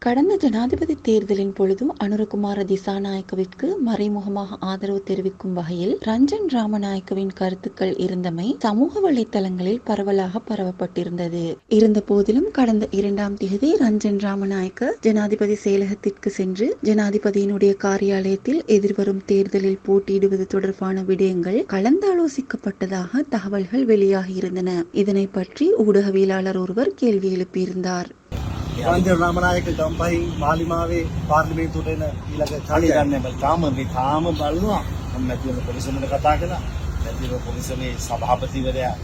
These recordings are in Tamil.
கடந்த ஜனாதிபதி தேர்தலின் பொழுது அனுரகுமார திசாநாயக்கவிற்கு மறைமுகமாக ஆதரவு தெரிவிக்கும் வகையில் ரஞ்சன் ராமநாயக்கவின் கருத்துக்கள் இருந்தமை சமூக வலைத்தளங்களில் பரவலாக பரவப்பட்டிருந்தது. இருந்த போதிலும் கடந்த இரண்டாம் தேதி ரஞ்சன் ராமநாயக்க ஜனாதிபதி செயலகத்திற்கு சென்று ஜனாதிபதியினுடைய காரியாலயத்தில் எதிர்வரும் தேர்தலில் போட்டியிடுவது தொடர்பான விடயங்கள் கலந்தாலோசிக்கப்பட்டதாக தகவல்கள் வெளியாகியிருந்தன. இதனை பற்றி ஊடகவியலாளர் ஒருவர் கேள்வி எழுப்பியிருந்தார். රංජන රාමනායක ගම්පහින් මාලිමාවේ පාර්ලිමේන්තුවට එන ඊළඟ හරි කාලේ ගන්න බෑ. තාම මේ තාම බලනවා මම මැතිවරණ කොමිසමට කතා කළා. මැතිවරණ කොමිසමේ සභාපතිවරයා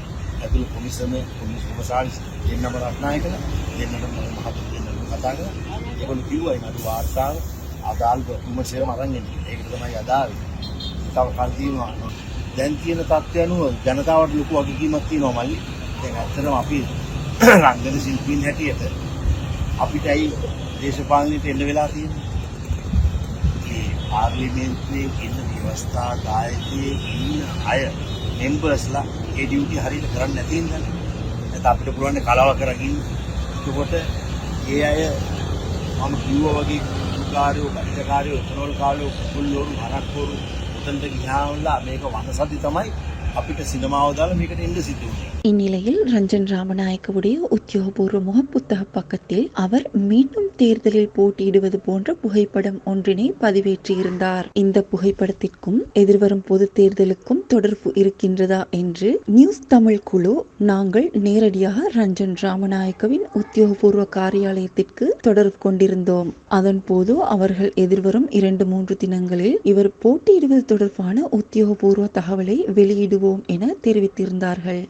ඇතුළු කොමිසම කොමිස් කොමසාරිස් දෙන්නම රත්නායකලා දෙන්නම මහතුරු දෙන්නම කතා කළා. ඒගොල්ලෝ කිව්වා ඒ නඩු වාර්තාව අදාළ විමර්ශනය අරන් එන්න. ඒක තමයි අදාළේ. තව කල් තියෙනවා. දැන් තියෙන තත්ත්වය අනුව ජනතාවට ලොකු වගකීමක් තියෙනවා මල්ලි. දැන් ඇත්තටම අපි රංගන ශිල්පීන් හැටියට අපිට ඇයි දේශපාලනයට එන්න වෙලා තියෙන්නේ? ඒ පාර්ලිමේන්තුවේ ඉන්න ව්‍යවස්ථාදායකයේ ඉන්න අය මෙම්බර්ස්ලා ඒ ඩියුටි හරියට කරන්නේ නැති හින්දා නැත්නම් අපිට පුළුවන් කලව කරගින් එතකොට ඒ අය මම කිව්වා වගේ කාර්යෝ කටකාරයෝ එතනවල කාර්යෝ කුල්ලෝරු හරක්කෝරු උතන්ට ගියාමලා මේක වනසති තමයි අපිට සිනමාව දාලා මේකට එන්න සිද්ධ වුනේ. இந்நிலையில் ரஞ்சன் ராமநாயக்கவுடைய உத்தியோகபூர்வ முகப்புத்தக பக்கத்தில் அவர் மீண்டும் தேர்தலில் போட்டியிடுவது போன்ற புகைப்படம் ஒன்றினை பதிவேற்றியிருந்தார். இந்த புகைப்படத்திற்கும் எதிர்வரும் பொது தேர்தலுக்கும் தொடர்பு இருக்கின்றதா என்று நியூஸ் தமிழ் குழு நாங்கள் நேரடியாக ரஞ்சன் ராமநாயக்கவின் உத்தியோகபூர்வ காரியாலயத்திற்கு தொடர்பு கொண்டிருந்தோம். அதன் போது அவர்கள் எதிர்வரும் இரண்டு மூன்று தினங்களில் இவர் போட்டியிடுவது தொடர்பான உத்தியோகபூர்வ தகவலை வெளியிடுவோம் என தெரிவித்திருந்தார்கள்.